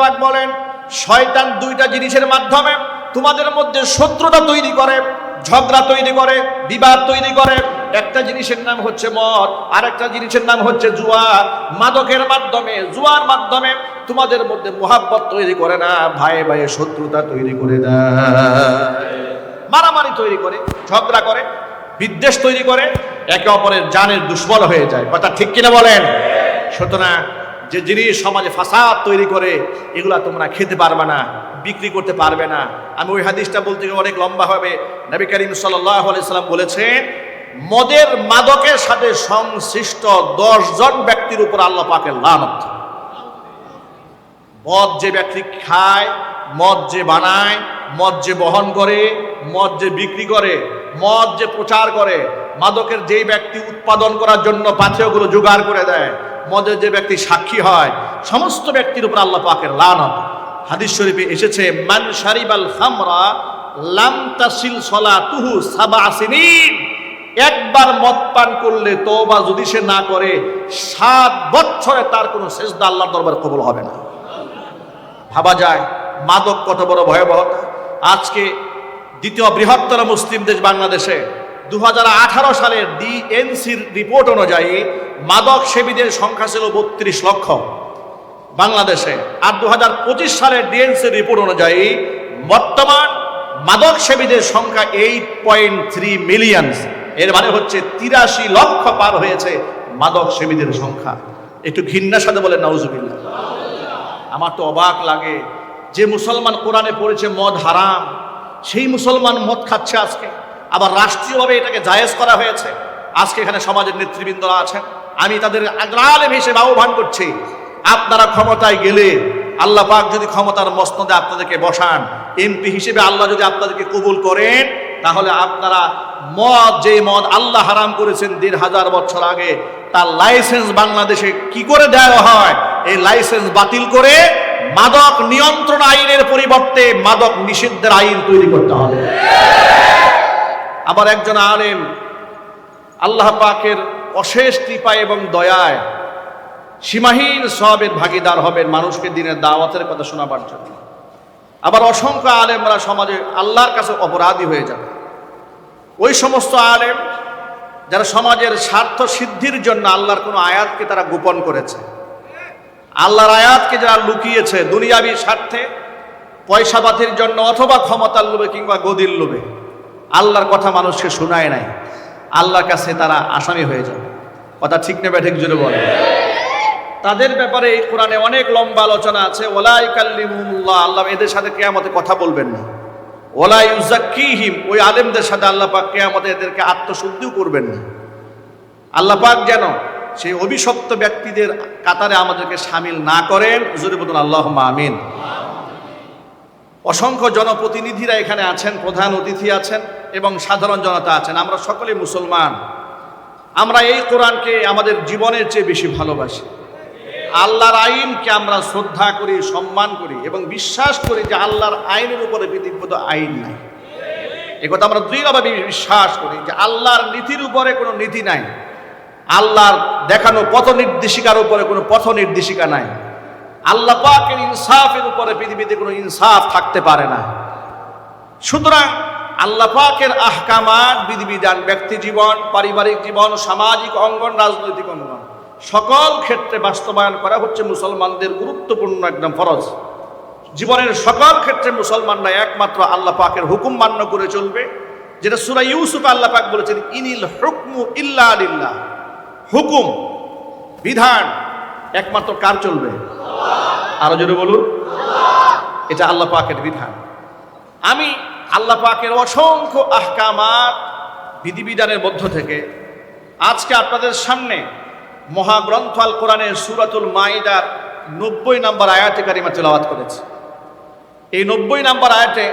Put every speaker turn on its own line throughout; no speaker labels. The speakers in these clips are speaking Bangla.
পাক বলেন, শয়তান দুইটা জিনিসের মাধ্যমে তোমাদের মধ্যে শত্রুতা তৈরি করে, ঝগড়া তৈরি করে, বিবাদ তৈরি করে। একটা জিনিসের নাম হচ্ছে মদ আর একটা জিনিসের নাম হচ্ছে জুয়া মাদকের মাধ্যমে, জুয়ার মাধ্যমে তোমাদের মধ্যে মোহাব্বত তৈরি করে না ভাই ভাই শত্রুতা তৈরি করে দেয় মারামারি তৈরি করে, ঝগড়া করে, বিদ্বেষ তৈরি করে, একে অপরের জানের দুর্বল হয়ে যায়। কথা ঠিক কিনা বলেন? সুতরাং যে জিনিস সমাজে ফাসাদ তৈরি করে, এগুলা তোমরা খেতে পারবে না, বিক্রি করতে পারবে না। আমি ওই হাদিসটা বলতে গিয়ে অনেক লম্বা হবে। নবী করিম সাল্লাম বলেছেন, মদের মাদকের সাথে সংশ্লিষ্ট জন ব্যক্তির উপর আল্লাহ পাকের লানত। মদ যে ব্যক্তি খায়, মদ যে বানায়, মদ যে বহন করে, মদ যে বিক্রি করে, মদ যে প্রচার করে, মাদকের যেই ব্যক্তি উৎপাদন করার জন্য পাথেয়গুলো জোগাড় করে দেয় মদের যে ব্যক্তি সাক্ষী হয়, সমস্ত ব্যক্তির উপর আল্লাহ পাকের লানত। হাদিস শরীফে এসেছে, মান শারিবাল খামরা লাম তাসিল সলাতুহু সাবা একবার মদ পান করলে তওবা যদি সে না করে, সাত বছরে তার কোনো সেজদা আল্লাহর দরবার কবুল হবে না। ভাবা যায়, মাদক কত বড় ভয়াবহতা। আজকে দ্বিতীয় বৃহত্তর মুসলিম দেশ বাংলাদেশে দু হাজার আঠারো সালের ডিএনসির রিপোর্ট অনুযায়ী মাদক সেবীদের সংখ্যা ছিল বত্রিশ লক্ষ। বাংলাদেশে আর দু হাজার পঁচিশ সালের ডিএনসির রিপোর্ট অনুযায়ী বর্তমান মাদক সেবীদের সংখ্যা এইট পয়েন্ট থ্রি মিলিয়ন এর মানে হচ্ছে তিরাশি লক্ষ পার হয়েছে মাদক সেবীদের সংখ্যা। একটু ঘৃণার সাথে বলেন, নাউজুবিল্লাহ। আমার তো অবাক লাগে যে মুসলমান কোরআনে পড়েছে, মদ হারাম। সেই মুসলমান মদ খাচ্ছে আজকে। আবার রাষ্ট্রীয়ভাবে এটাকে জায়েজ করা হয়েছে। আজকে এখানে সমাজের নেতৃবৃন্দরা আছেন। আমি তাদের আগ্রালেম হিসেবে আহ্বান করছি, আপনারা ক্ষমতায় গেলে আল্লাহ পাক যদি ক্ষমতার মসনদে আপনাদেরকে বসান, এমপি হিসেবে আল্লাহ যদি আপনাদেরকে কবুল করেন, তাহলে আপনারা মদ, যে মদ আল্লাহ হারাম করেছেন দেড় হাজার বছর আগে, তার লাইসেন্স বাংলাদেশে কি করে দেওয়া হয়? এই লাইসেন্স বাতিল করে মাদক নিয়ন্ত্রণ আইনের পরিবর্তে মাদক নিষিদ্ধের আইন তৈরি করতে হবে। আবার একজন আলেম আল্লাহ পাকের অশেষ কৃপা এবং দয়ায় সীমাহীন সবের ভাগিদার হবেন মানুষকে দিনের দাওয়াতের কথা শোনাবার জন্য। আবার অসংখ্য আলেমরা সমাজে আল্লাহর কাছে অপরাধী হয়ে যাবে। ওই সমস্ত আলেম যারা সমাজের স্বার্থ সিদ্ধির জন্য আল্লাহর কোনো আয়াতকে তারা গোপন করেছে। আল্লাহর আয়াতকে যারা লুকিয়েছে দুনিয়াবি স্বার্থে, পয়সা বাতির জন্য অথবা ক্ষমতার লোভে কিংবা গদির লোভে, আল্লাহর কথা মানুষকে শোনায় নাই। আল্লাহর কাছে তারা আসামি হয়ে যাবে। কথা ঠিক নেবে ঠিক জুড়ে বলে তাদের ব্যাপারে এই কোরআনে অনেক লম্বা আলোচনা আছে। ওলাই কাল্লিমুল্লাহ আল্লাহ এদের সাথে কেয়ামতে কথা বলবেন না। ওলাই ইউজাক্কিহিম, ওই আলেমদের সাথে আল্লাহ পাক কেয়ামতে এদেরকে আত্মশুদ্ধিও করবেন না। আল্লাহ পাক যেন সেই অভিশপ্ত ব্যক্তিদের কাতারে আমাদেরকে সামিল না করেন। হুজুরে বলুন আল্লাহ আমিন। অসংখ্য জনপ্রতিনিধিরা এখানে আছেন, প্রধান অতিথি আছেন এবং সাধারণ জনতা আছেন। আমরা সকলে মুসলমান। আমরা এই কোরআনকে আমাদের জীবনের চেয়ে বেশি ভালোবাসি। আল্লাহর আইনকে আমরা শ্রদ্ধা করি, সম্মান করি এবং বিশ্বাস করি যে আল্লাহর আইনের উপরে বিধিবদ্ধ আইন নাই। একথা আমরা দৃঢ়ভাবে বিশ্বাস করি যে আল্লাহর নীতির উপরে কোনো নীতি নাই। আল্লাহর দেখানো পথ নির্দেশিকার উপরে কোনো পথ নির্দেশিকা নাই। আল্লাহ পাকের ইনসাফের উপরে পৃথিবীতে কোনো ইনসাফ থাকতে পারে না। সুতরাং আল্লাহ পাকের আহকামাত বিধিবিধান, ব্যক্তি জীবন, পারিবারিক জীবন, সামাজিক অঙ্গন, রাজনৈতিক অঙ্গন, সকল ক্ষেত্রে বাস্তবায়ন করা হচ্ছে মুসলমানদের গুরুত্বপূর্ণ একদম ফরজ। জীবনের সকল ক্ষেত্রে মুসলমানরা একমাত্র আল্লাহ পাকের হুকুম মান্য করে চলবে। যেটা সুরা ইউসুফ আল্লাহ পাক বলেছেন, ইনিল হুকমু ইল্লা আলিল্লাহ হুকুম, বিধান একমাত্র কার চলবে? আরও জোরে বলুন। এটা আল্লাহ পাকের বিধান। আমি আল্লাহ পাকের অসংখ্য আহকামাত বিধিবিধানের মধ্য থেকে আজকে আপনাদের সামনে মহাগ্রন্থ আল কোরআনের সুরাতুল মাইদার নব্বই নম্বর আয়াতে কারিমা তেলাওয়াত করেছে। এই নব্বই নম্বর আয়াতে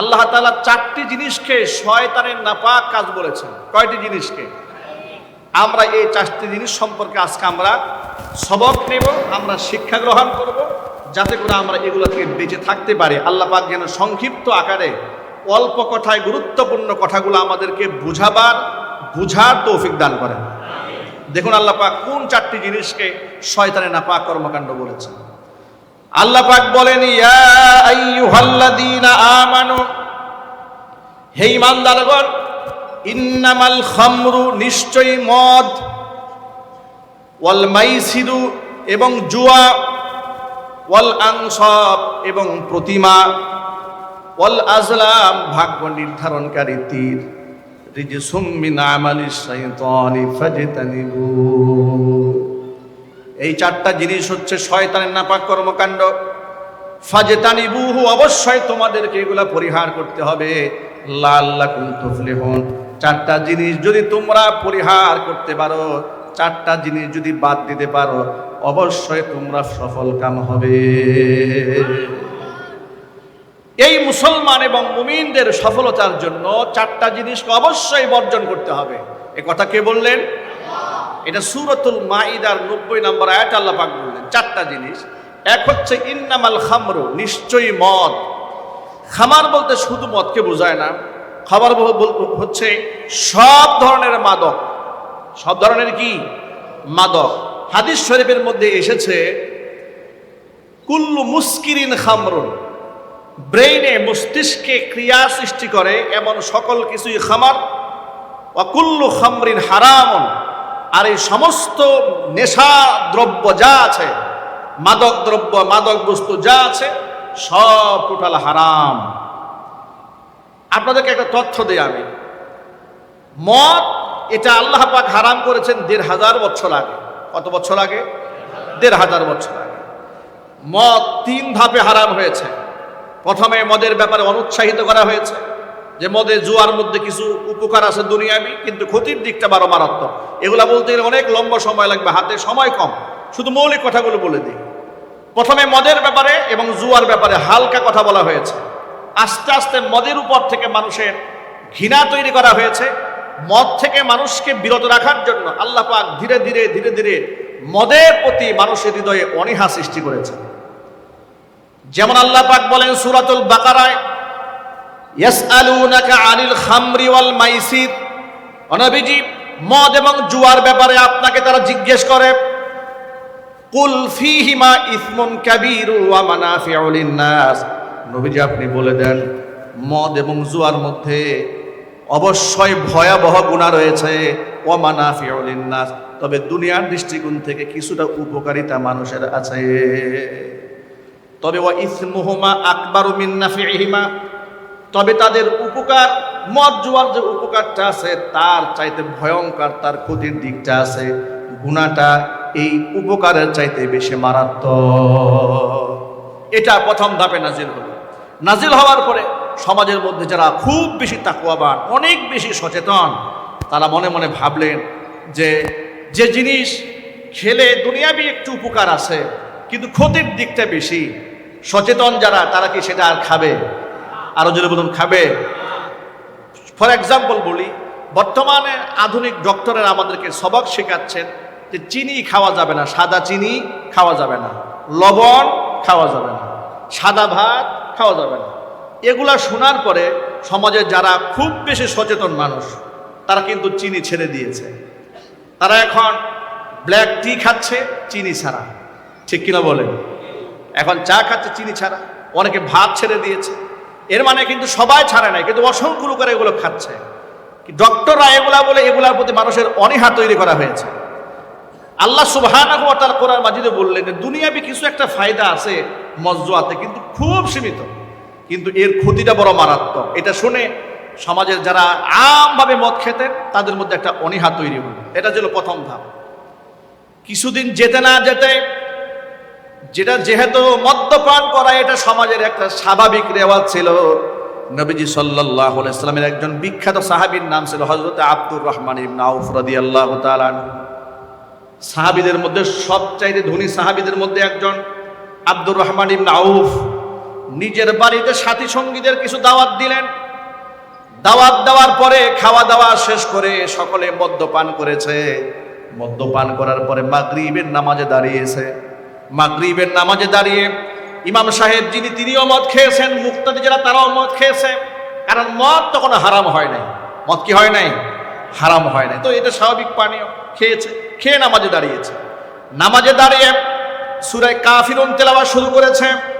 আল্লাহ তাআলা চারটি জিনিসকে শয়তানের নাপাক কাজ বলেছেন। কয়টি জিনিসকে? আমরা এই চারটি জিনিস সম্পর্কে আজকে আমরা সবক নেব, আমরা শিক্ষা গ্রহণ করব যাতে করে আমরা এগুলো থেকে বেঁচে থাকতে পারি। আল্লাহ পাক যেন সংক্ষিপ্ত আকারে অল্প কথায় গুরুত্বপূর্ণ কথাগুলো আমাদেরকে বুঝাবার, বুঝার তৌফিক দান করেন। দেখুন আল্লাহ পাক কোন চারটি জিনিসকে শয়তানের নাপাক কর্মকাণ্ড বলেছেন। আল্লাহ পাক বলেন, ইয়া আমানু, হে ইমানদারগণ ইন্নামাল খামরু নিশ্চয়ই মদ, ওয়াল মাইসিরু এবং জুয়া ওয়াল আংসব এবং প্রতিমা, ওয়াল আজলাম ভাগ্য নির্ধারণকারী তীর। এই চারটা জিনিস হচ্ছে শয়তানের নাপাক কর্মকাণ্ড। ফাজতানিবুহু অবশ্যই তোমাদেরকে এগুলা পরিহার করতে হবে। লাল্লাকুম তুফলিহুন। চারটা জিনিস যদি তোমরা পরিহার করতে পারো, চারটা জিনিস যদি বাদ দিতে পারো অবশ্যই তোমরা সফল কাম হবে। এই মুসলমান এবং মুমিনদের সফলতার জন্য চারটা জিনিসকে অবশ্যই বর্জন করতে হবে। এ কথা কে বললেন? এটা সুরতুল মাইদার নব্বই নম্বর আয়াত আল্লাহ পাক বললেন। চারটা জিনিস। এক হচ্ছে ইন্নামাল খামরু, নিশ্চয়ই মদ। খামার বলতে শুধু মদকে বোঝায় না। খাবার হচ্ছে সব ধরনের মাদক। সব ধরনের কি? মাদক। হাদিস শরীফের মধ্যে এসেছে, কুল্লু মুস্কিরিন খামরুন। ব্রেইনে মস্তিষ্কে ক্রিয়া সৃষ্টি করে, এমন সকল কিছুই খামার। অকুল্লু খামরিন হারামন। আর এই সমস্ত নেশা দ্রব্য যা আছে, মাদক দ্রব্য, মাদক বস্তু যা আছে, সব টোটাল হারাম। আপনাদেরকে একটা তথ্য দিই আমি। মদ, এটা আল্লাহ পাক হারাম করেছেন দেড় হাজার বছর আগে। কত বছর আগে? দেড় হাজার বছর আগে। মদ তিন ধাপে হারাম হয়েছে। প্রথমে মদের ব্যাপারে অনুৎসাহিত করা হয়েছে যে মদে জুয়ার মধ্যে কিছু উপকার আছে দুনিয়াবি, কিন্তু ক্ষতির দিকটা বারো মারাত্মক। এগুলা বলতে গেলে অনেক লম্বা সময় লাগবে, হাতে সময় কম। শুধু মৌলিক কথাগুলো বলে দিই। প্রথমে মদের ব্যাপারে এবং জুয়ার ব্যাপারে হালকা কথা বলা হয়েছে। আস্তে আস্তে মদের উপর থেকে মানুষের ঘৃণা তৈরি করা হয়েছে। মদ থেকে মানুষকে বিরত রাখার জন্য আল্লাহ পাক ধীরে ধীরে ধীরে ধীরে মদের প্রতি মানুষের হৃদয়ে অনীহা সৃষ্টি করেছে যেমন আল্লাহ পাক বলেন সূরাতুল বাকারায়, ইয়াসআলুনাকা আনিল খামরি ওয়াল মাইসির। মদ এবং জুয়ার ব্যাপারে আপনাকে তারা জিজ্ঞেস করে, কুল ফিহিমা ইসমুন কাবীরু ওয়া মানাফিউ লিন-নাস নবীজি আপনি বলে দেন, মদ এবং জুয়ার মধ্যে অবশ্যই ভয়াবহ গুণা রয়েছে। ওয়া মানাফিউ লিন-নাস। তবে দুনিয়ার দৃষ্টিকোণ থেকে কিছুটা উপকারিতা মানুষের আছে। তবে ওয়া ইসমুহুমা আকবারু মিন নাফিহিমা তবে তাদের উপকার, মদ জুয়ার যে উপকারটা আছে, তার চাইতে ভয়ঙ্কর, তার ক্ষতির দিকটা আছে। গুণাটা এই উপকারের চাইতে বেশি মারাত্মক। এটা প্রথম ধাপে নাজিল হলো। নাজিল হওয়ার পরে সমাজের মধ্যে যারা খুব বেশি তাকুয়াবান অনেক বেশি সচেতন, তারা মনে মনে ভাবলেন যে যে জিনিস খেলে দুনিয়াবি একটু উপকার আছে, কিন্তু ক্ষতির দিকটা বেশি। সচেতন যারা, তারা কি সেটা আর খাবে? আরও যদি বলুন, খাবে? ফর এক্সাম্পল বলি, বর্তমানে আধুনিক ডক্টরের আমাদেরকে সবক শেখাচ্ছেন যে চিনি খাওয়া যাবে না, সাদা চিনি খাওয়া যাবে না, লবণ খাওয়া যাবে না, সাদা ভাত খাওয়া যাবে না। এগুলা শোনার পরে সমাজে যারা খুব বেশি সচেতন মানুষ, তারা কিন্তু চিনি ছেড়ে দিয়েছে। তারা এখন ব্ল্যাক টি খাচ্ছে, চিনি ছাড়া। ঠিক কিনা বলেন? এখন চা খাচ্ছে, চিনি ছাড়া। অনেকে ভাত ছেড়ে দিয়েছে। এর মানে কিন্তু সবাই ছাড়ে নাই, কিন্তু অসংখ্য লোকেরা এগুলো খাচ্ছে। ডক্টররা এগুলা বলে এগুলার প্রতি মানুষের অনীহা তৈরি করা হয়েছে। আল্লাহ সুবহানাহু ওয়া কোরআন মাজিদে বললেন যে, দুনিয়াবি কিছু একটা ফায়দা আছে মজ্জুয়াতে, কিন্তু খুব সীমিত। কিন্তু এর ক্ষতিটা বড় মারাত্মক। এটা শুনে সমাজের যারা আমভাবে মদ খেতেন, তাদের মধ্যে একটা অনীহা তৈরি হলো। এটা ছিল প্রথম ধাপ। কিছুদিন যেতে না যেতে, যেটা যেহেতু মদ্যপান করা, এটা সমাজের একটা স্বাভাবিক রেওয়াজ ছিল। নবীজি সাল্লাল্লাহু আলাইহি সাল্লামের একজন বিখ্যাত সাহাবীর নাম ছিল হযরত আব্দুর রহমান ইবনে আনহু। সাহাবীদের মধ্যে সবচাইতে ধনী সাহাবীদের মধ্যে একজন আব্দুর রহমান ইবনে নিজের বাড়িতে সাথী সঙ্গীদের কিছু দাওয়াত দিলেন। দাওয়াত দেওয়ার পরে খাওয়া দাওয়া শেষ করে সকলে মদ্যপান করেছে। মদ্যপান করার পরে মাগরিবের নামাজে দাঁড়িয়েছে। মাগরিবের নামাজে দাঁড়িয়ে ইমাম সাহেব যিনি তিনিও মদ খেয়েছেন, মুক্তাদি যারা তারাও মদ খেয়েছে। কারণ মদ তখন হারাম হয় নাই। মদ কি হয় নাই? হারাম হয় নাই। তো এটা স্বাভাবিক পানীয়। খেয়েছে, খেয়ে নামাজে দাঁড়িয়েছে। নামাজে দাঁড়িয়ে সূরা কাফিরুন তেলাওয়াত শুরু করেছে।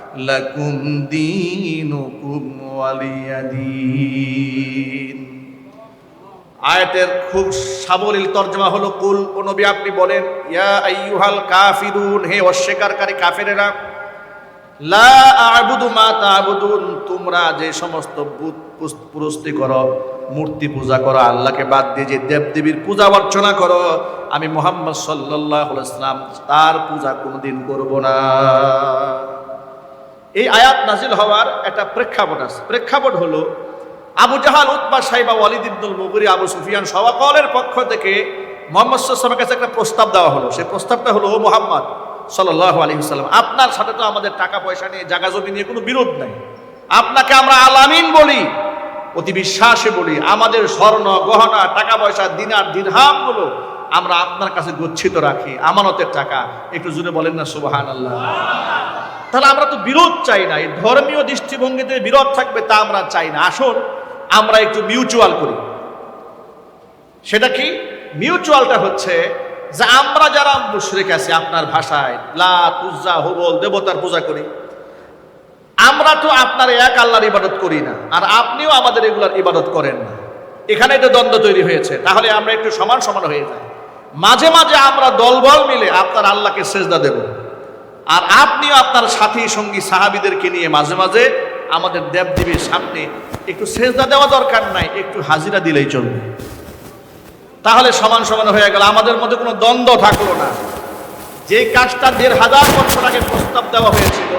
লাকুম দীনুকুম ওয়ালিয়াদিন। আয়াতের খুব সাবলীল তর্জমা হলো, কুল, ও নবী আপনি বলেন, ইয়া আইয়ুহাল কাফিরুন, হে অস্বীকারী কাফেরেরা, লা আবুদু মা তাবুদুন, তোমরা যে সমস্ত বুত পুরস্তি করো, মূর্তি পূজা করো, আল্লাহকে বাদ দিয়ে যে দেবদেবীর পূজা অর্চনা করো, আমি মোহাম্মদ সাল্লাহ ইসলাম তার পূজা কোনোদিন করব না। এই আয়াত নাজিল হওয়ার একটা প্রেক্ষাপট আছে। প্রেক্ষাপট হলো, আবু জাহাল উৎপা সাহেবা ওয়ালিদ ইবনুল মুগরি, আবু সুফিয়ান সবাকলের পক্ষ থেকে মোহাম্মদ সাল্লামের কাছে একটা প্রস্তাব দেওয়া হলো। সেই প্রস্তাবটা হলো, ও মোহাম্মদ সাল্লাহ আলী সাল্লাম আপনার সাথে তো আমাদের টাকা পয়সা নিয়ে জাগা জমি নিয়ে কোনো বিরোধ নাই। আপনাকে আমরা আলামিন বলি, অতি বিশ্বাসে বলি, আমাদের স্বর্ণ, গহনা, টাকা পয়সা, দিনার দিনহামগুলো আমরা আপনার কাছে গচ্ছিত রাখি, আমানতের টাকা। একটু জুড়ে বলেন না সুবাহান আল্লাহ তাহলে আমরা তো বিরোধ চাই না, এই ধর্মীয় দৃষ্টিভঙ্গিতে বিরোধ থাকবে তা আমরা চাই না। আসুন, আমরা একটু মিউচুয়াল করি। সেটা কি? মিউচুয়ালটা হচ্ছে যে আমরা যারা মুশরিক আছি আপনার ভাষায়, লা, তুজা, হুবল, দেবতার পূজা করি, আমরা তো আপনার এক আল্লাহর ইবাদত করি না, আর আপনিও আমাদের এগুলার ইবাদত করেন না। এখানে একটা দ্বন্দ্ব তৈরি হয়েছে, তাহলে আমরা একটু সমান সমান হয়ে যাই। মাঝে মাঝে আমরা দলবল মিলে আপনার আল্লাহকে সেজদা দেব। আর আপনিও আপনার সাথী, সঙ্গী, সাহাবিদেরকে নিয়ে মাঝে মাঝে আমাদের দেবদেবীর সামনে একটু সেজদা দেওয়া দরকার নাই, একটু হাজিরা দিলেই চলবে। তাহলে সমান সমান হয়ে গেল, আমাদের মধ্যে কোনো দ্বন্দ্ব থাকল না। যে কাজটা দেড় হাজার বছর আগে প্রস্তাব দেওয়া হয়েছিল,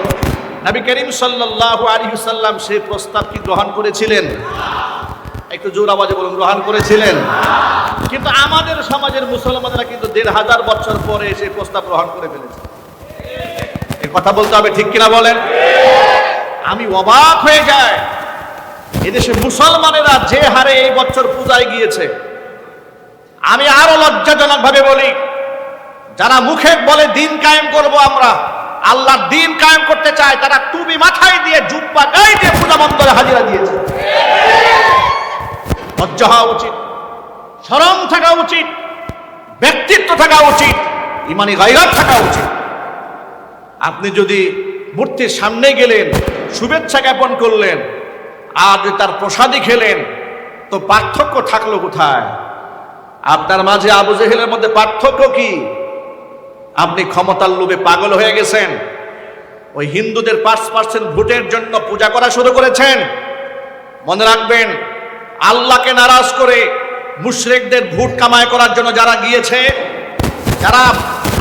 নবী করিম সাল্লাহ আলী সাল্লাম সেই প্রস্তাব কি গ্রহণ করেছিলেন? একটু জোর আওয়াজে বলুন, গ্রহণ করেছিলেন? কিন্তু আমাদের সমাজের মুসলমানরা কিন্তু দেড় হাজার বছর পরে সেই প্রস্তাব গ্রহণ করে ফেলেছে। কথা বলতে হবে, ঠিক কিনা বলেন? আমি অবাক হয়ে যায় এদেশে মুসলমানেরা যে হারে এই বছর পূজায় গিয়েছে, আমি আরও লজ্জাজনক ভাবে বলি, যারা মুখে বলে দিন কায়েম করব আমরা আল্লাহর দিন কায়েম করতে চায়, তারা টুপি মাথায় দিয়ে, জুব্বা গায়ে দিয়ে পূজা মন্দিরে হাজিরা দিয়েছে। লজ্জা হওয়া উচিত, শরম থাকা উচিত, ব্যক্তিত্ব থাকা উচিত, ইমানি গাইরাত থাকা উচিত। আপনি যদি মূর্তির সামনে গেলেন, শুভেচ্ছা জ্ঞাপন করলেন, আর তার প্রসাদী খেলেন, তো পার্থক্য থাকল কোথায়? আপনার মাঝে আবু জেহেলের মধ্যে পার্থক্য কি? আপনি ক্ষমতার লোভে পাগল হয়ে গেছেন। ওই হিন্দুদের পাঁচ পার্সেন্ট ভোটের জন্য পূজা করা শুরু করেছেন। মনে রাখবেন, আল্লাহকে নারাজ করে মুশরিকদের ভোট কামাই করার জন্য যারা গিয়েছে, যারা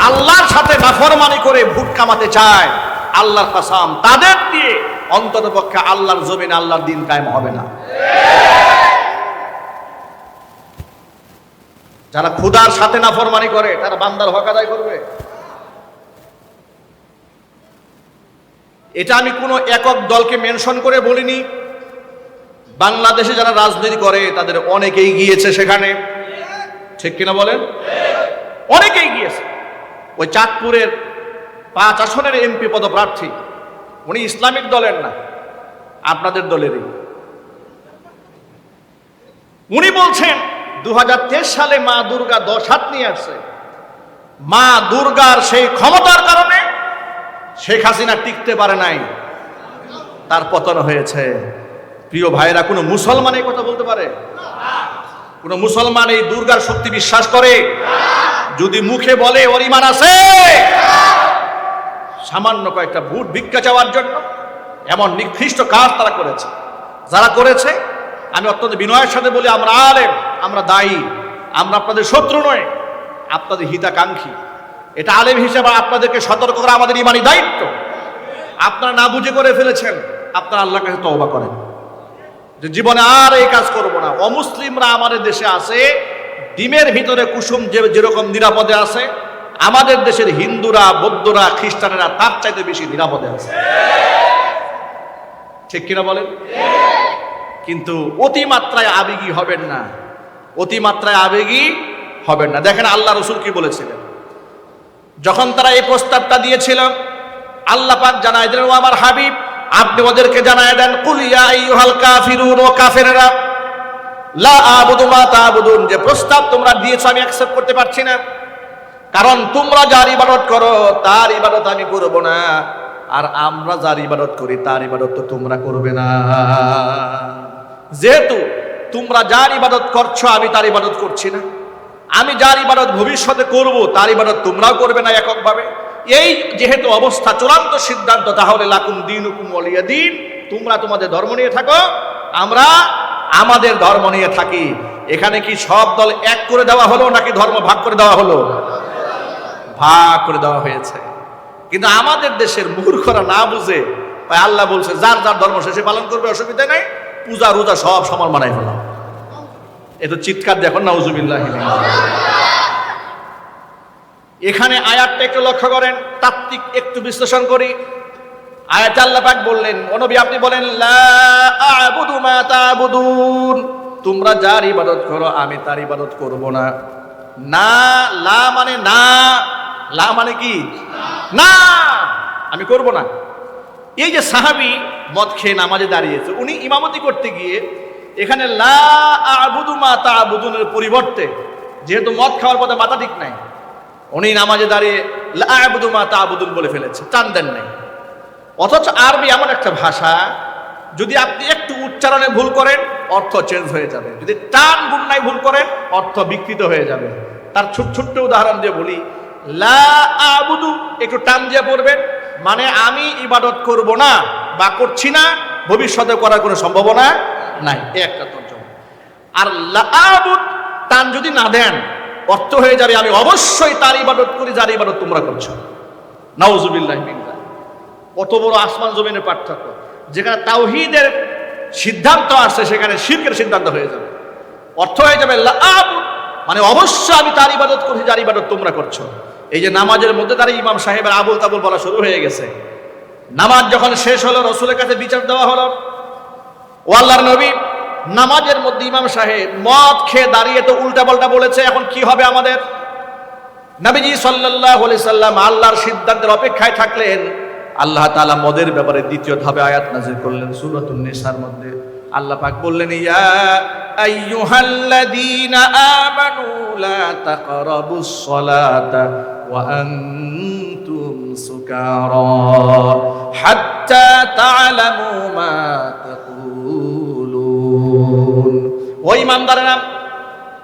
আল্লাহর সাথে নাফরমানি করে ভোট কামাতে চায়, আল্লাহর কাসাম, তাদের দিয়ে অন্তত পক্ষে আল্লাহর জমিন, আল্লাহর দিন কায়েম হবে না। যারা ক্ষুদার সাথে নাফরমানি করে, তারা বান্দার হক আদায় করবে। এটা আমি কোনো একক দলকে মেনশন করে বলিনি। বাংলাদেশে যারা রাজনীতি করে, তাদের অনেকেই গিয়েছে সেখানে। ঠিক কিনা বলেন? অনেকেই গিয়েছে। ওই চাঁদপুরের পাঁচ আসনের এমপি পদপ্রার্থী, উনি ইসলামিক দলের না, আপনাদের দলেরই। উনি বলছেন, দুহাজার তেইশ সালে মা দুর্গা দশ হাত নিয়ে আসছে। মা দুর্গার সেই ক্ষমতার কারণে শেখ হাসিনা টিকতে পারে নাই। তার পতন হয়েছে। প্রিয় ভাইরা, কোনো মুসলমান এই কথা বলতে পারে? কোন মুসলমান এই দুর্গার শক্তি বিশ্বাস করে? যদি মুখে বলে ওর ইমান আছে, সামান্য কয়েকটা ভোট ভিক্ষা চাওয়ার জন্য এমন নিকৃষ্ট কাজ তারা করেছে। যারা করেছে, আমি অত্যন্ত বিনয়ের সাথে বলি, আমরা আলেম, আমরা দায়ী, আমরা আপনাদের শত্রু নয় আপনাদের হিতাকাঙ্ক্ষী। এটা আলেম হিসেবে আপনাদেরকে সতর্ক করা আমাদের ইমানি দায়িত্ব। আপনারা না বুঝে করে ফেলেছেন, আপনারা আল্লাহর কাছে তওবা করেন। যে জীবনে আর এই কাজ করব না। অমুসলিমরা আমাদের দেশে আছে ডিমের ভিতরে কুসুম যে যেরকম নিরাপদে আছে, আমাদের দেশের হিন্দুরা, বৌদ্ধরা, খ্রিস্টানেরা তার চাইতে বেশি নিরাপদে আছে। ঠিক কিনা বলেন? কিন্তু অতিমাত্রায় আবেগী হবেন না। অতিমাত্রায় আবেগী হবেন না। দেখেন আল্লাহ রসুল কি বলেছিলেন? যখন তারা এই প্রস্তাবটা দিয়েছিল আল্লাহ পাক জানায় দিলেন, ও আমার হাবিব, আপনি ওদেরকে জানায় দেন কুলিয়া আইয়ুহাল কাফিরুন ও কাফেররা লা যে প্রস্তাব তোমরা দিয়েছ, আমি অ্যাকসেপ্ট করতে পারছি না। কারণ তোমরা যার ইবাদত করো, তার ইবাদত আমি করব না। আর আমরা যার ইবাদত করি, তার ইবাদত তো তোমরা করবে না। যেহেতু তোমরা যার ইবাদত করছ, আমি তার ইবাদত করছি না। আমি যার ইবাদত ভবিষ্যতে করব, তার ইবাদত তোমরাও করবে না এককভাবে। এই যেহেতু অবস্থা, চূড়ান্ত সিদ্ধান্ত, তাহলে লাকুম দিন হুকুম অলিয়া দিন। তোমরা তোমাদের ধর্ম নিয়ে থাকো, আমরা আমাদের ধর্ম নিয়ে থাকি। এখানে কি সব দল এক করে দেওয়া হলো নাকি ধর্ম ভাগ করে দেওয়া হলো? ভাগ করে দেওয়া হয়েছে। কিন্তু আমাদের দেশের মূর্খরা না বুঝে আল্লাহ বলছে, যার যার ধর্ম শেষে পালন করবে, অসুবিধা নেই, পূজা রোজা সব সমান বানাই ফেলাম এ তো চিৎকার দেখুন না উজুবিল্লাহ এখানে আয়াতটা একটু লক্ষ্য করেন, তাত্ত্বিক একটু বিশ্লেষণ করি। আয়াত আল্লাহ পাক বললেন অনবী আপনি বলেন, লা আ'বুদু তোমরা যার ইবাদত করো, আমি তার ইবাদত করব না। না, লা মানে না, লা মানে কি? না, আমি করব না। এই যে সাহাবি মদ খেয়ে নামাজে দাঁড়িয়েছে, উনি ইমামতি করতে গিয়ে এখানে লা আ'বুদু মা তা'বুদুনের পরিবর্তে, যেহেতু মদ খাওয়ার পথে মাথা ঠিক নাই, উনি নামাজে দাঁড়িয়ে লা আ'বুদু মা তা'বুদুন বলে ফেলেছে টান দেন নাই। অথচ আরবি এমন একটা ভাষা, যদি আপনি একটু উচ্চারণে ভুল করেন, অর্থ চেঞ্জ হয়ে যাবে। যদি টান গুন্নায় ভুল করেন, অর্থ বিকৃত হয়ে যাবে। তার ছোট ছোট্ট উদাহরণ দিয়ে বলি, লা আবুদু, একটু টান দিয়ে পড়বেন মানে আমি ইবাদত করব না বা করছি না, ভবিষ্যতে করার কোনো সম্ভাবনা নাই। এ একটা তর্জমা। আর লা আবুদ, টান যদি না দেন, অর্থ হয়ে যাবে, আমি অবশ্যই তার ইবাদত করি, যার ইবাদত তোমরা করছ। নাউজুবিল্লাহ। কত বড় আসমান জমিনের পার্থক্য। যেখানে তাওহিদের সিদ্ধান্ত আসছে, সেখানে শিরকের সিদ্ধান্ত হয়ে যাবে। অর্থ হয়ে যাবে মানে অবশ্য আমি তার ইবাদত করছি, যার ইবাদত তোমরা করছ। এই যে নামাজের মধ্যে তার ইমাম সাহেবের আবুল তাবুল বলা শুরু হয়ে গেছে। নামাজ যখন শেষ হলো, রসুলের কাছে বিচার দেওয়া হলো। ও আল্লাহর নবী, নামাজের মধ্যে ইমাম সাহেব মদ খেয়ে দাঁড়িয়ে তো উল্টা পাল্টা বলেছে, এখন কি হবে আমাদের? নবীজি আলাইহি সাল্লাম আল্লাহর সিদ্ধান্তের অপেক্ষায় থাকলেন। আল্লাহ তালা মদের ব্যাপারে দ্বিতীয় ধাপে আয়াত নাজির করলেন সূরাতুন নেশার মধ্যে। আল্লাহ পাক বললেন, ইয়া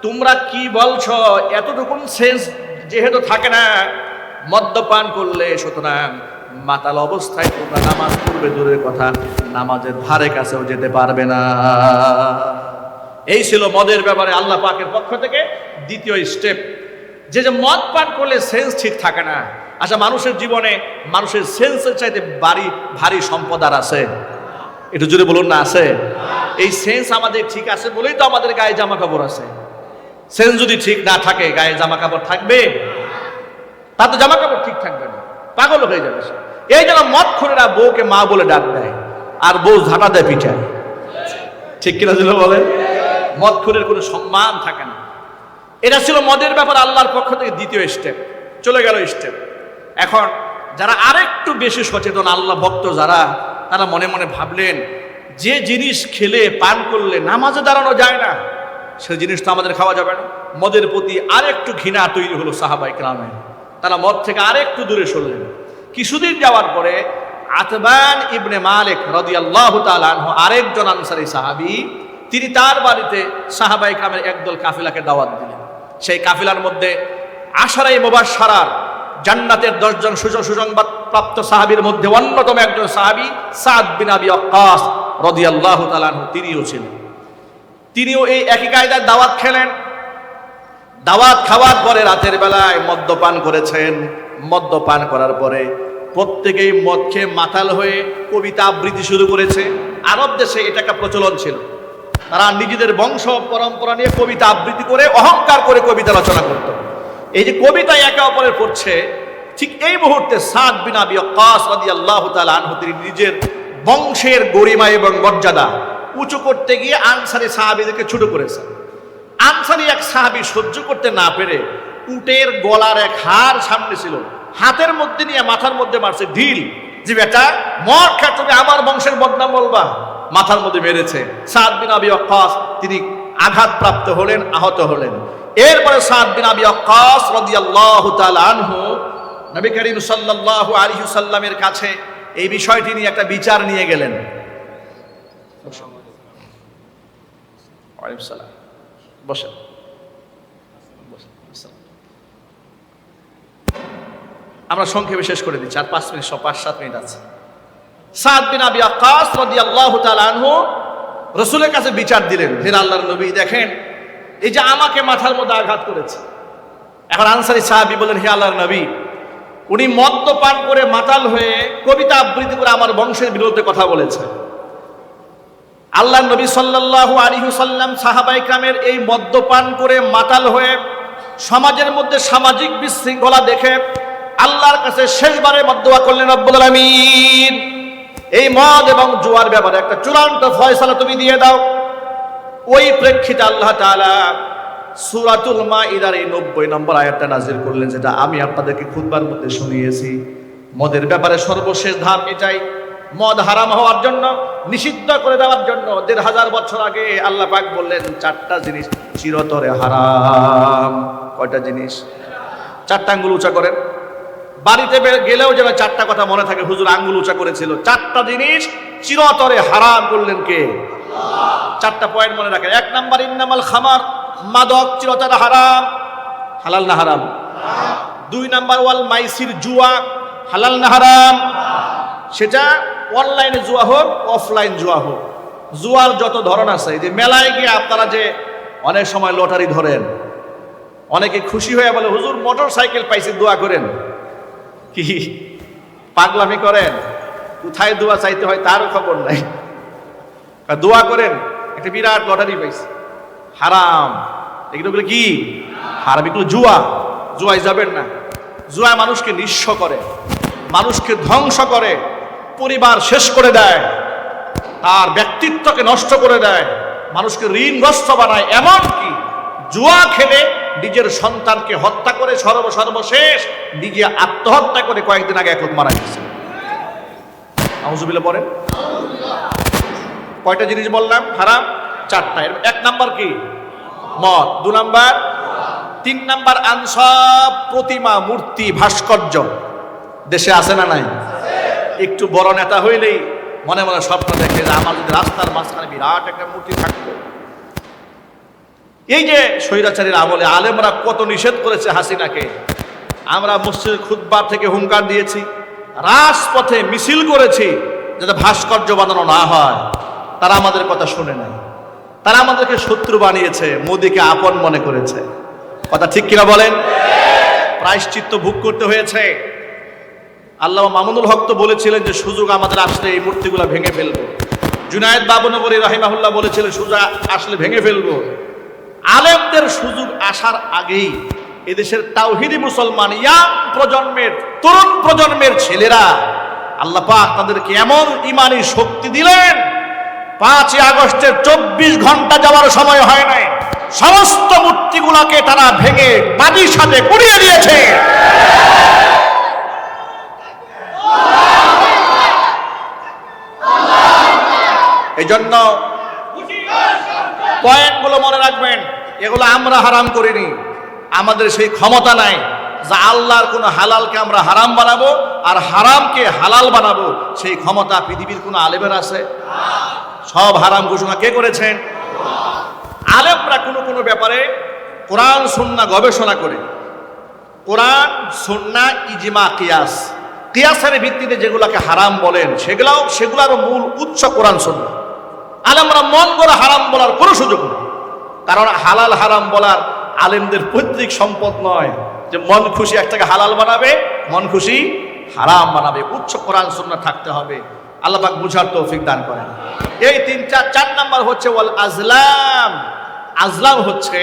তোমরা কি বলছো? এতটুকুন সেন্স যেহেতু থাকে না, মদ্যপান করলে সুতরাং মাতাল অবস্থায় তোমরা নামাজ পড়বে, দূরের কথা, নামাজের ধারে কাছেও যেতে পারবে না। এই ছিল মদের ব্যাপারে আল্লাহ পাকের পক্ষ থেকে দ্বিতীয় স্টেপ যে যে মদ পান করলে সেন্স ঠিক থাকে না। আচ্ছা মানুষের জীবনে মানুষের সেন্সের চাইতে বাড়ি, ভারী সম্পদ আর আছে? একটু জুড়ে বলুন না, আছে? এই সেন্স আমাদের ঠিক আছে বলেই তো আমাদের গায়ে জামা কাপড় আছে। সেন্স যদি ঠিক না থাকে, গায়ে জামা কাপড় থাকবে? তার তো জামা কাপড় ঠিক থাকবে না। পাগল হয়ে যাবে সে। এই জন্য মদ খুরেরা বউকে মা বলে ডাক দেয়, আর বউ ঝাঁটা দেয় পিঠায় ঠিক কিনা ছিল বলে মদ খুরের কোনো সম্মান থাকে না। এটা ছিল মদের ব্যাপার, আল্লাহর পক্ষ থেকে দ্বিতীয় স্টেপ চলে গেল স্টেপ এখন যারা আরেকটু বেশি সচেতন, আল্লাহ ভক্ত যারা, তারা মনে মনে ভাবলেন, যে জিনিস খেলে, পান করলে নামাজে দাঁড়ানো যায় না, সে জিনিস তো আমাদের খাওয়া যাবে না। মদের প্রতি আরেকটু ঘৃণা তৈরি হলো সাহাবাই গ্রামে তারা মদ থেকে আরেকটু দূরে সরলেন। কিছুদিন যাওয়ার পরে আতবান ইবনে মালিক রদিয়াল্লাহ তালানহ আরেকজন আনসারি সাহাবি, তিনি তার বাড়িতে সাহাবাই গ্রামের একদল কাফিলাকে দাওয়াত দিলেন। সেই কাফিলার মধ্যে আশারাই মোবাসারার জান্নাতের দশজন সুযোগ সুসংবাদ প্রাপ্ত সাহাবীর মধ্যে অন্যতম একজন সাহাবী সাদ বিন আবি ওয়াক্কাস রাদিয়াল্লাহু তাআলা আনহু, তিনিও ছিলেন। তিনিও এই একই কায়দায় দাওয়াত খেলেন। দাওয়াত খাওয়ার পরে রাতের বেলায় মদ্যপান করেছেন। মদ্যপান করার পরে প্রত্যেকেই মদ খেয়ে মাতাল হয়ে কবিতা আবৃত্তি শুরু করেছে। আরব দেশে এটা একটা প্রচলন ছিল। তারা নিজেদের বংশ পরম্পরা নিয়ে কবিতা আবৃত্তি করে, অহংকার করে কবিতা রচনা করত। এই যে কবিতা একে অপরের পড়ছে, ঠিক এই মুহূর্তে সাদ বিন ওয়াক্কাস রাদিয়াল্লাহু তাআলা আনহু, তিনি নিজের বংশের গরিমা এবং মর্যাদা উঁচু করতে গিয়ে আনসারি সাহাবিদেরকে ছোট করেছে। আনসারি এক সাহাবি সহ্য করতে না পেরে উটের গলার এক হার সামনে ছিল। হাতের মধ্যে নিয়ে মাথার মধ্যে মারছে, ঢিল। যে বেটা, মর খা, তুমি আমার বংশের বদনাম বলবা। মাথার মধ্যে মেরেছে। সাদ বিন আবি ওয়াক্কাস, তিনি আঘাতপ্রাপ্ত হলেন, আহত হলেন। এরপরে সাদ বিন আবি ওয়াক্কাস রাদিয়াল্লাহু তাআলা নবী করিম সাল্লাল্লাহু আলাইহি সাল্লামের কাছে এই বিষয়টি নিয়ে একটা বিচার নিয়ে গেলেন। বসেন। আমরা সংক্ষেপে শেষ করে দিচ্ছি। আর পাঁচ মিনিট পাঁচ, সাত মিনিট আছে। সাদ বিন আবি আকাশ তাআলা আনহু রসুলের কাছে বিচার দিলেন, হে আল্লাহর নবী, দেখেন, এই যে আমাকে মাথার মধ্যে আঘাত করেছে। এখন আনসারি সাহাবি বলেন, হে আল্লাহর নবী, উনি মদ্যপান করে মাতাল হয়ে কবিতা আবৃত্তি করে আমার বংশের বিরুদ্ধে কথা বলেছে আল্লাহ নবী সাল্লাল্লাহু আলাইহি সাল্লাম সাহাবাই কামের এই মদ্যপান করে মাতাল হয়ে সমাজের মধ্যে সামাজিক বিশৃঙ্খলা দেখে আল্লাহর কাছে শেষবারের মদ্যবা করলেন, রব্বুল আলামিন। এই মদ এবং জুয়ার ব্যাপারে একটা চূড়ান্ত ফয়সালা তুমি দিয়ে দাও। ওই প্রেক্ষিতে আল্লাহ তাআলা সূরাতুল মাইদার এই নব্বই নম্বর আয়াতটা নাজির করলেন, যেটা আমি আপনাদেরকে খুতবার মধ্যে শুনিয়েছি। মদের ব্যাপারে সর্বশেষ ধাপ এটাই মদ হারাম হওয়ার জন্য, নিষিদ্ধ করে দেওয়ার জন্য দেড় হাজার বছর আগে আল্লাহ পাক বললেন, চারটা জিনিস চিরতরে হারাম। কয়টা জিনিস? চারটা আঙ্গুল উঁচা করেন। বাড়িতে গেলেও যেন চারটা কথা মনে থাকে, হুজুর আঙ্গুল উঁচা করেছিল। চারটা জিনিস চিরতরে হারাম করলেন কে? চারটা পয়েন্ট মনে রাখেন। এক নাম্বার, ইন্নামাল খামার, মাদক চিরতরে হারাম। হালাল না হারাম? দুই নাম্বার, ওয়াল মাইসির জুয়া, হালাল না হারাম? সেটা অনলাইনে জুয়া হোক অফলাইন জুয়া হোক। জুয়ার যত ধরন আছে যে মেলায় গিয়ে আপনারা যে অনেক সময় লটারি ধরেন, অনেকে খুশি হয়ে বলে, হুজুর মোটর সাইকেল পাইছি, দোয়া করেন। কি? পাগলামি করেন? কোথায় দোয়া চাইতে হয় তারও খবর নাই। দোয়া করেন, একটা বিরাট লটারি পাইছে। হারাম। এগুলো কি? হারাম, এগুলো জুয়া। জুয়ায় যাবেন না। জুয়া মানুষকে নিঃস্ব করে। মানুষকে ধ্বংস করে। পরিবার শেষ করে দেয়। তার ব্যক্তিত্বকে নষ্ট করে দেয়। মানুষকে ঋণগ্রস্ত বানায়। এমন কি জুয়া খেলে নিজের সন্তানকে হত্যা করে সর্ব সর্বশেষ নিজে আত্মহত্যা করে কয়েকদিন আগে এখন মারা গেছে। পড়েন। কয়টা জিনিস বললাম? হারাম? চারটা। এক নাম্বার কি? মদ। দু নাম্বার? তিন নাম্বার, আনসব প্রতিমা, মূর্তি, ভাস্কর্য। দেশে আছে না নাই? একটু বড় নেতা হইলেই মনে মনে স্বপ্ন দেখে যে আমার যদি রাস্তার মাঝখানে বিরাট একটা মূর্তি থাকতো। এই যে স্বৈরাচারীর আমলে আলেমরা কত নিষেধ করেছে হাসিনাকে, আমরা মসজিদ খুদ্বার থেকে হুঙ্কার দিয়েছি, রাজপথে মিছিল করেছি যাতে ভাস্কর্য বানানো না হয়। তারা আমাদের কথা শুনে নাই। তারা আমাদেরকে শত্রু বানিয়েছে, মোদীকে আপন মনে করেছে। কথা ঠিক কিনা বলেন? প্রায়শ্চিত্ত ভোগ করতে হয়েছে। আল্লাহ মামুনুল হক তো বলেছিলেন যে, সুযোগ আমাদের আসলে এই মূর্তিগুলো ভেঙে ফেলব। জুনায়েদ বাবুনগরী রাহিমাহুল্লাহ বলেছিলেন, সুযোগ আসলে ভেঙে ফেলব। আলেমদের সুযোগ আসার আগেই এদেশের তাওহিদি মুসলমান ইয়াং প্রজন্মের, তরুণ প্রজন্মের ছেলেরা আল্লাহ পাক তাদেরকে এমন ইমানি শক্তি দিলেন, পাঁচই আগস্টের চব্বিশ ঘণ্টা যাওয়ার সময় হয় নাই, সমস্ত মূর্তিগুলোকে তারা ভেঙে বাজির সাথে কুড়িয়ে দিয়েছে। এই জন্য পয়েন্টগুলো মনে রাখবেন, এগুলো আমরা হারাম করিনি। আমাদের সেই ক্ষমতা নাই যা আল্লাহর কোনো হালালকে আমরা হারাম বানাবো আর হারামকে হালাল বানাবো। সেই ক্ষমতা পৃথিবীর কোনো আলেমের আছে? সব হারাম ঘোষণা কে করেছেন? আলেমরা কোনো কোনো ব্যাপারে কোরআন, সুন্না গবেষণা করে। কোরআন, সুন্না, ইজমা, কিয়াস। কিয়াসের ভিত্তিতে যেগুলাকে হারাম বলেন, সেগুলাও সেগুলোর মূল উৎস কোরআন, সুন্না। আলেমরা মন করে হারাম বলার কোনো সুযোগ নেই। কারণ হালাল হারাম বলার আলেমদের পৈতৃক সম্পদ নয় যে মন খুশি একটাকে হালাল বানাবে, মন খুশি হারাম বানাবে। উচ্চ কোরআন সুন্না থাকতে হবে। আল্লাহ পাক বুঝার তৌফিক দান করেন। এই তিন চার চার নাম্বার হচ্ছে ওয়াল আজলাম। আজলাম হচ্ছে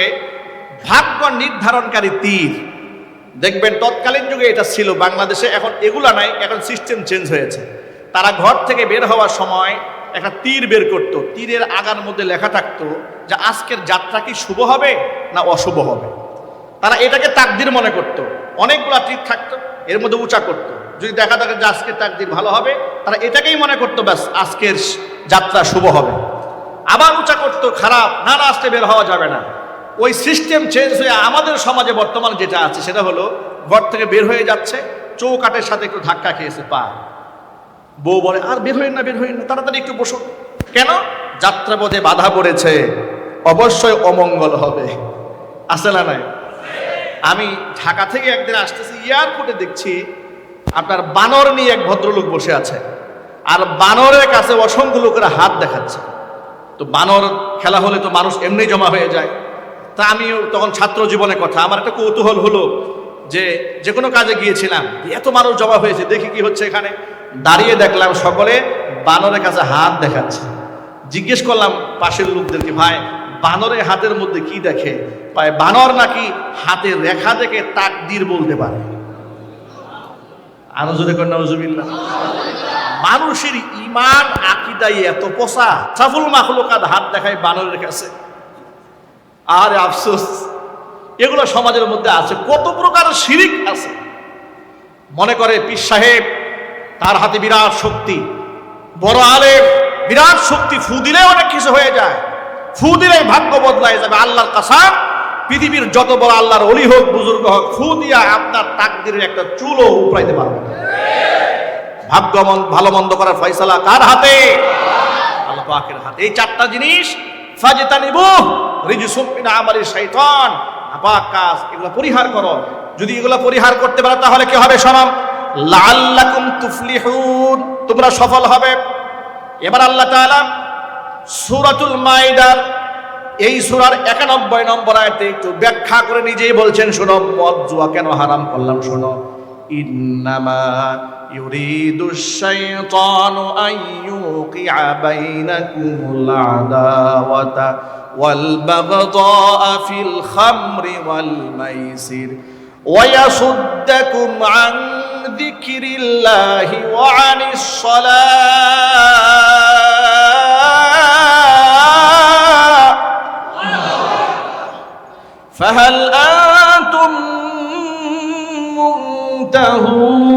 ভাগ্য নির্ধারণকারী তীর। দেখবেন তৎকালীন যুগে এটা ছিল। বাংলাদেশে এখন এগুলা নাই, এখন সিস্টেম চেঞ্জ হয়েছে। তারা ঘর থেকে বের হওয়ার সময় একটা তীর বের করত। তীরের আগার মধ্যে লেখা থাকতো যে আজকের যাত্রা কি শুভ হবে না অশুভ হবে? তারা এটাকে তাকদির মনে করত। অনেকগুলো তীর থাকতো, এর মধ্যে উঁচা করত। যদি দেখা থাকে যে আজকের তাকদির ভালো হবে, তারা এটাকেই মনে করতো, ব্যাস, আজকের যাত্রা শুভ হবে। আবার উঁচা করতো, খারাপ, না আসতে বের হওয়া যাবে না। ওই সিস্টেম চেঞ্জ হয়ে আমাদের সমাজে বর্তমানে যেটা আছে, সেটা হলো ঘর থেকে বের হয়ে যাচ্ছে, চৌকাটের সাথে একটু ধাক্কা খেয়েছে, পা। বউ বলে, আর বের হইন না, বের হইন না, তাড়াতাড়ি একটু বসুন কেন? যাত্রাপথে বাধা পড়েছে, অবশ্যই অমঙ্গল হবে। আছে না নাই? আমি ঢাকা থেকে একদিন আসতেছি, এয়ারপোর্টে দেখছি আপনার বানর নিয়ে এক ভদ্রলোক বসে আছে, আর বানরের কাছে অসংখ্য লোকেরা হাত দেখাচ্ছে। তো বানর খেলা হলে তো মানুষ এমনি জমা হয়ে যায়। তা আমিও তখন ছাত্র জীবনের কথা, আমার একটা কৌতূহল হলো যে যে কোনো কাজে গিয়েছিলাম, এত মানুষ জমা হয়েছে, দেখি কি হচ্ছে এখানে। দাঁড়িয়ে দেখলাম সকলে বানরের কাছে হাত দেখাচ্ছে। জিজ্ঞেস করলাম পাশের লোকদেরকে, ভাই, বানরের হাতের মধ্যে কি দেখে? ভাই, বানর নাকি হাতের রেখা দেখে তাকদির বলতে পারে। আরও জোরে কন্যা মানুষের ইমান আকিদাই এত পোষা সাফুল মাখলুকাত হাত দেখায় বানরের কাছে। আর আফসোস, এগুলো সমাজের মধ্যে আছে, কত প্রকার শিরিক আছে। মনে করে পীর সাহেব তার হাতে বিরাট শক্তি। বড় আলেম, বিরাট শক্তি ফু দিলে অনেক কিছু হয়ে যায়। ফু দিলে ভাগ্য বদলায় যাবে। আল্লাহর কাসাম, পৃথিবীর যত বড় আল্লাহর অলি হোক, বুজুর্গ হোক, ফু দিয়া আপনার তাকদিরের একটা চুলও উপড়াইতে পারবে ভাগ্য ভালো মন্দ করার ফয়সালা কার হাতে? আল্লাহ পাকের হাতে। এই চারটা জিনিস, ফাজতানিবু রিজসুম মিন আমালি শাইতান। নাপাক কাজ, এগুলো পরিহার করো। যদি এগুলো পরিহার করতে পারো, তাহলে কি হবে শোনো লাল্লাকুম তুফলিহুন। তোমরা সফল হবে। এবার আল্লাহ তাআলা সূরাতুল মাইদার এই সুরার একানব্বই নম্বর আয়াতে একটু ব্যাখ্যা করে নিজেই বলছেন, শোনো, মদ, জুয়া কেন হারাম করলাম, শোনো। ইন্নামা ইউরিদু শাইতানু আইয়ুকিআ বাইনাকুমুল আদাওয়াতা ওয়াল বাগদা ফিল খামরি ওয়াল মাইসির ওয়ায়াসুদ্দাকুম ذكر الله وعن الصلاة. فهل أنتم منتهون؟